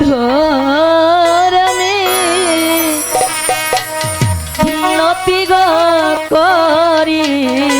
ধরমে নতি করি।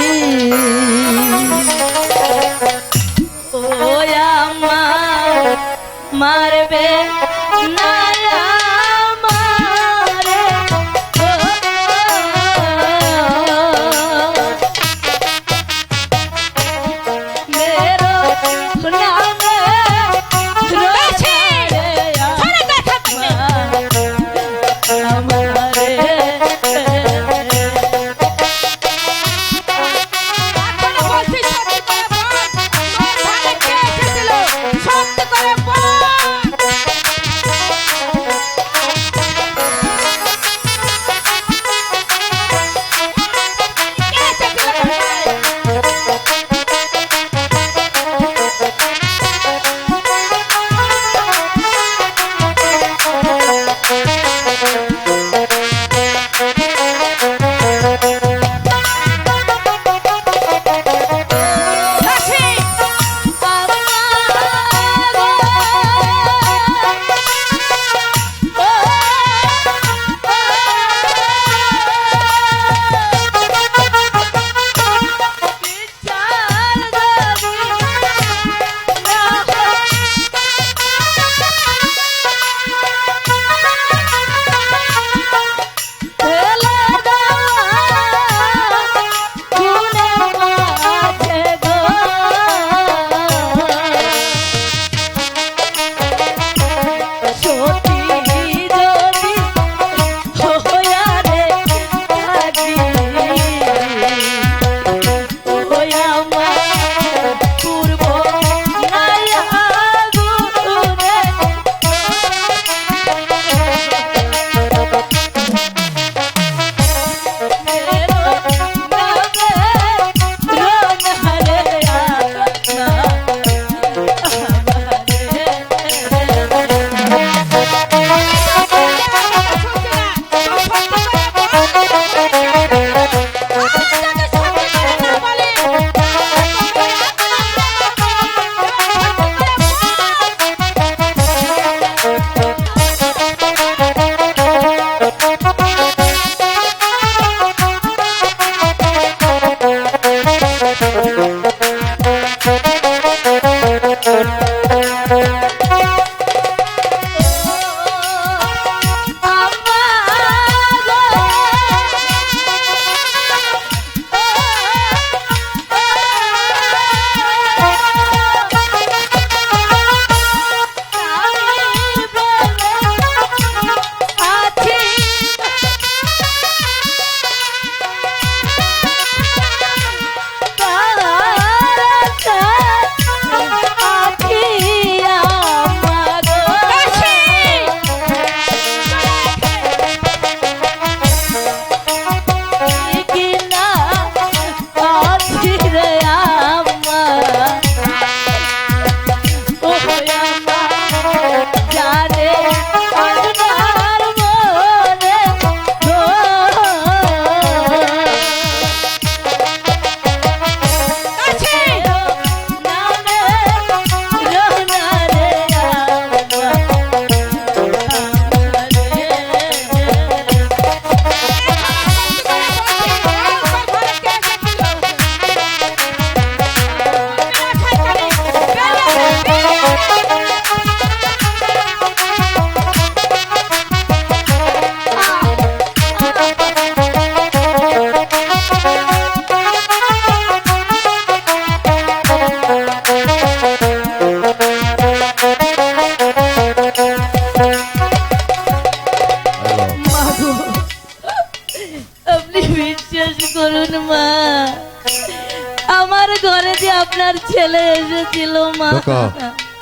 ছেলে এসেছিল মা।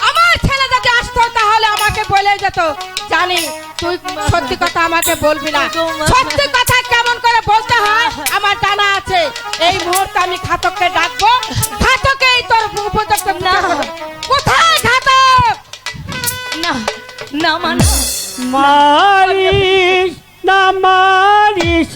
আমার ছেলে যদি আসতো তাহলে আমাকে বলে যেত জানি তুই সত্যি কথা আমাকে বলবি না। সত্যি কথা কেমন করে বলতে হয় আমার জানা আছে। এই মুহূর্তে আমি ঘাতককে ডাকবো। ঘাতকেই তোর উপযুক্ত না। কোথায় ঘাতক? না না মানে মারিস না মারিস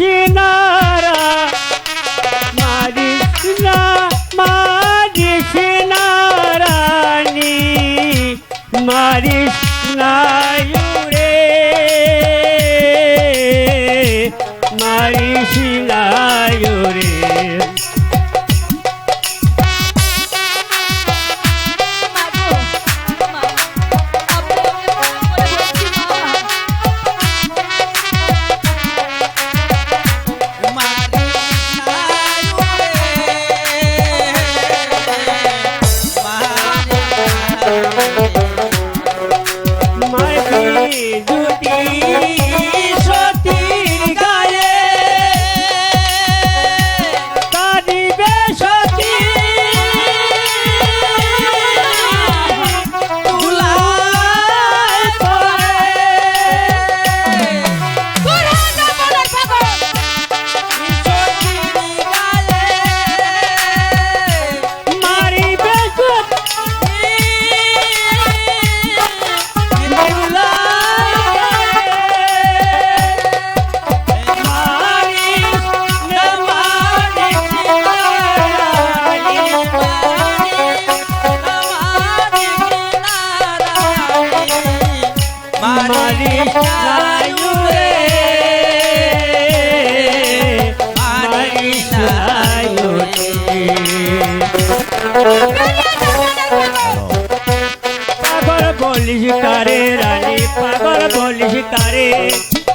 বলিস কারে রানী? পাগল বলিস কারে?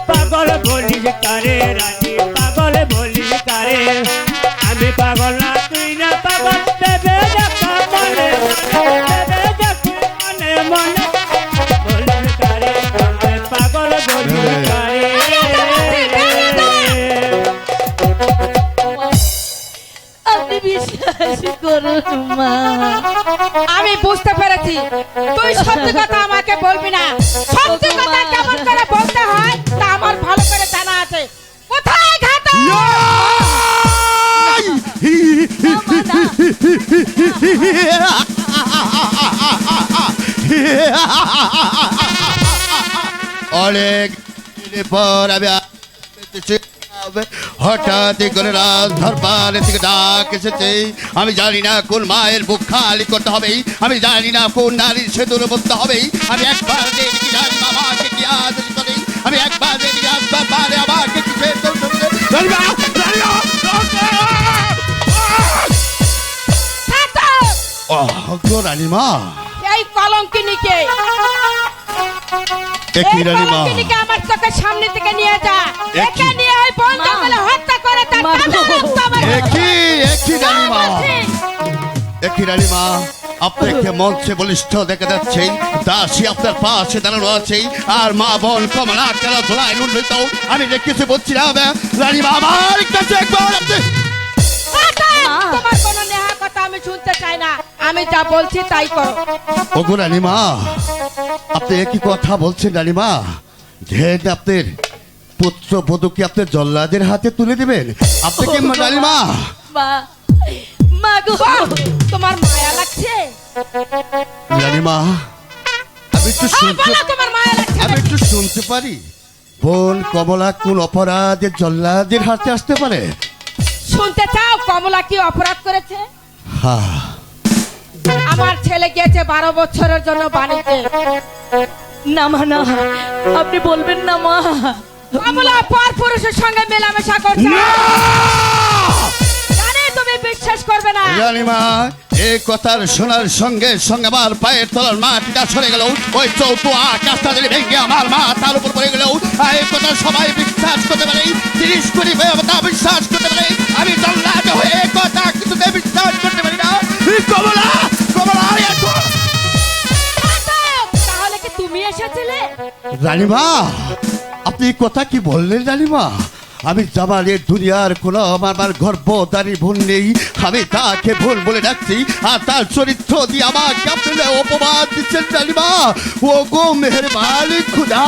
পাগল বলিস কারে রানী? পাগল বলিস কারে? আমি পাগল না তুই না পাগল। দেবে মনে মনে, মনে। বলিস কারে পাগল বলিস কারে? আপনি বিশ্বাস করুন মা। আমি বুঝতে পেরেছি। তুই সত্যি কথা আমাকে বলবি না। সত্যি কথা কেমন করে বলতে হয়, তা আমার ভালো করে জানা আছে। কোথায় ঘাট? অনেক পর আমি। হঠাৎ করে রাত ধরবার থেকে ডাক এসেছে। আমি জানি না কোন মায়ের বুক খালি করতে হবে। আমি জানি না কোন নারীর সেতুর বলতে হবে। আমি একবার দেখি জানি বাবাকে কি আদেশ করে। আমি একবার দেখি আসবার পারে আমাকে কি ফের করতে। হবে? জানি না, জানি না, জানি না। আহ, গো রানীমা। এই কলঙ্কিনীকে। এ এই কি আমার চোখের সামনে থেকে নিয়ে যা। রানীমা। আপনাকে মঞ্চে বলিষ্ঠ দেখা যাচ্ছে। দাসী আপনার পাশে দাঁড়ানো আছে। আর মা বোন কমলা কেন ধোলায় উন্নীত আমি যে কিছু বলছি না রানীমা আমার কাছে একবার আপনি মা। তোমার কোনো নেহা কথা আমি শুনতে চাই না। আমি যা বলছি তাই করো। ওগো রানীমা আপনি একই কথা বলছেন রানীমা। ঢের আপনার পুত্র বধূকে আপনার জল্লাদের হাতে তুলে দেবেন? আপনি কি রানীমা মা মা গো তোমার মায়া লাগছে? রানীমা আমি একটু শুনতে তোমার মায়া লাগছে আমি একটু শুনতে পারি। বোন কমলা কোন অপরাধে জল্লাদের হাতে আসতে পারে? শুনতে চাও কমলা কি অপরাধ করেছে? হা। আমার ছেলে গিয়েছে বারো বছরের জন্য বাণিজ্যে। না মা না আপনি বলবেন না মা। কমলা পর পুরুষের সঙ্গে মেলামেশা করছে! জানি তুমি বিশ্বাস করবে না। রানীমা এই কথার শোনার সঙ্গে সঙ্গে আমার পায়ের তলার মাটিটা সরে গেল। ওই চৌতু আকাশটা যদি ভেঙে আমার মা তার উপর পড়ে গেল। এই কথা সবাই বিশ্বাস করতে পারে। তিরিশ কোটি তা বিশ্বাস করতে পারে। আমি জল্লাদ হয়ে এই কথা কিছুতে বিশ্বাস করতে পারি না। কমলা কমলা তাহলে কি তুমি এসেছিলে? রানীমা এই কথা কি বললেন রানীমা? আমি জামালের দুনিয়ার কোনো আমার আমার গর্ভদারী ভুল নেই। আমি তাকে ভুল বলে ডাকছি আর তার চরিত্র দিয়ে আমাকে আপনারা অপবাদ দিচ্ছেন রানীমা ও গো মেহরবান খুদা।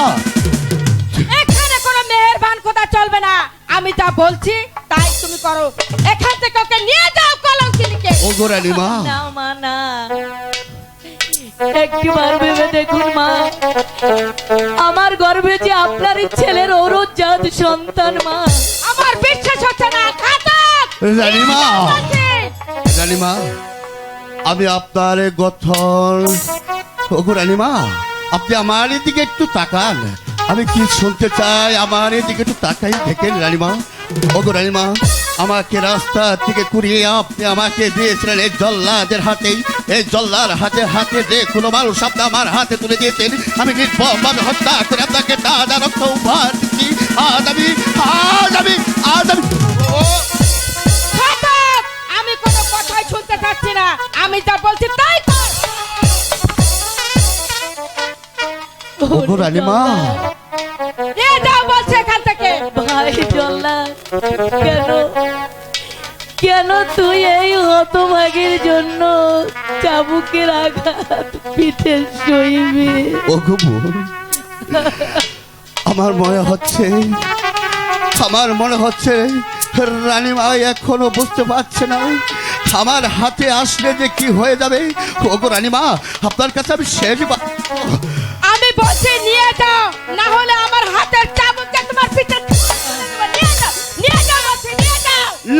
এখানে কোনো মেহেরবান কথা চলবে না। আমি যা বলছি তাই তুমি করো। এখান থেকে ওকে নিয়ে যাও কলঙ্কিনীকে। ও গো রানীমা। না মা না একটিবার ভেবে দেখুন মা আমার গর্ভে যে আপনারই ছেলের ঔরজাত সন্তান মা। আমার বিশ্বাস হচ্ছে না ঘাতক! আমি আপনার গঠন। ও গো আপনি আমার দিকে একটু তাকান। আমি কি শুনতে চাই আমার এদিকে একটু তাকাই দেখেন রানীমা ও গো রানীমা আমাকে রাস্তা থেকে কুড়িয়ে আপনি আমাকে দিয়েছিলেন। এই জল্লাদের হাতেই এই জল্লার হাতে হাতে যে কোনো মানুষ আপনি আমার হাতে তুলে দিয়েছেন। আমি নির্ভরভাবে হত্যা করে আপনাকে তাজা রক্ত উপহার দিচ্ছি। আজ আমি আজ আমি আজ আমি আমি কোনো কথাই শুনতে চাচ্ছি না। আমি যা বলছি তাই কর ওগো রানীমা কেন? কেন তুই এই হতভাগের জন্য চাবুকের আঘাত পিঠে সইবি ওগো বোন আমার মনে হচ্ছে আমার মনে হচ্ছে রানীমা এখনও বুঝতে পারছে না আমার হাতে আসলে যে কি হয়ে যাবে। ওগো রানীমা আপনার কাছে আমি শেষ আমি বলছি নিয়ে যাও না হলে আমার হাতের চাবুককে তোমার পিঠে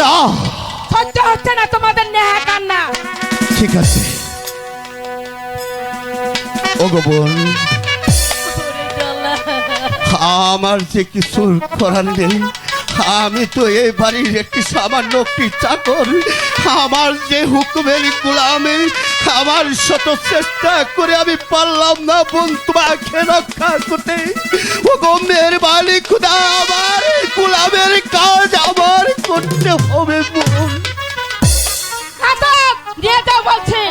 না। সহ্য হচ্ছে না তোমাদের নেহা কান্না। ঠিক আছে। ওগো বোন আমার যে কিছু করার নেই আমি তো এই বাড়ির একটি সামান্য একটি চাকর। আমার যে হুকুমের গোলামে আমার শত চেষ্টা করে আমি পারলাম না বোন তোমাকে রক্ষা করতে। ও গমের মালিক খুদা আমার গোলামের কাজ করতে হবে বোন দিয়ে দাও বলছি।